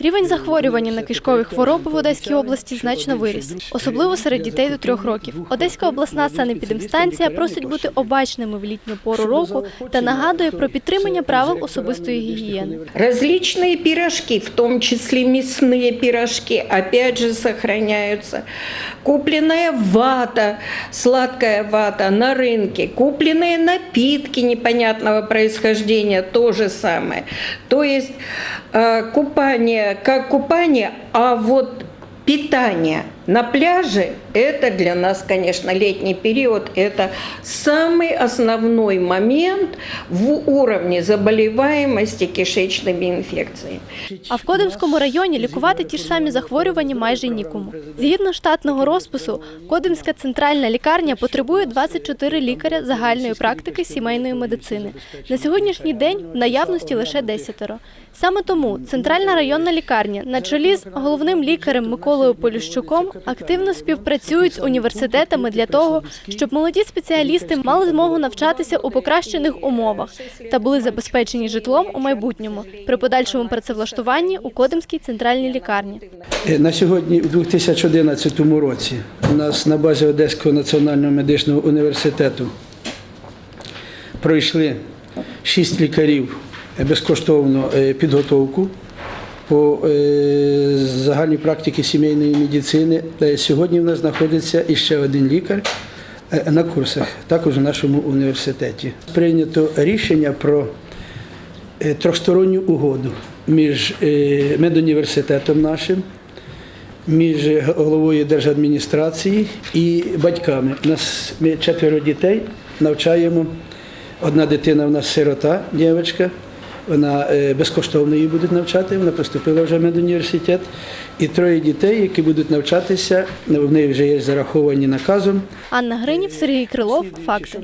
Рівень захворювання на кишкові хвороби в Одеській області значно виріс, особливо серед дітей до трьох років. Одеська обласна санепідемстанція просить бути обачними в літню пору року та нагадує про підтримання правил особистої гігієни. Различные пирожки, в том числе мясные пирожки, опять же сохраняются. Купленная вата, сладкая вата на рынке, купленные напитки непонятного происхождения, то же самое. То есть э, купание как купание, а вот питание на пляже – это для нас, конечно, летний период, это самый основной момент в уровне заболеваемости кишечными инфекциями. А в Кодимському районі лікувати ті ж самі захворювання майже нікому. Згідно штатного розпису, Кодимська центральна лікарня потребує 24 лікаря загальної практики сімейної медицини. На сьогоднішній день в наявності лише десятеро. Саме тому центральна районна лікарня на чолі з головним лікарем Миколою Поліщуком активно співпрацюють з університетами для того, щоб молоді спеціалісти мали змогу навчатися у покращених умовах та були забезпечені житлом у майбутньому при подальшому працевлаштуванні у Кодимській центральній лікарні. Е, На сьогодні, у 2011 році, у нас на базі Одеського національного медичного університету пройшли шість лікарів е, безкоштовну е, підготовку по е, загальній практиці сімейної медицини. Е, Сьогодні в нас знаходиться іще один лікар е, на курсах, також у нашому університеті. Прийнято рішення про трьохсторонню угоду між медуніверситетом нашим, між головою держадміністрації і батьками. У нас ми четверо дітей навчаємо. Одна дитина в нас сирота, дівчинка. Вона е, безкоштовно її будуть навчати, вона поступила вже в медуніверситет. І троє дітей, які будуть навчатися, в неї вже є зараховані наказом. Анна Гринів, Сергій Крилов. Факти.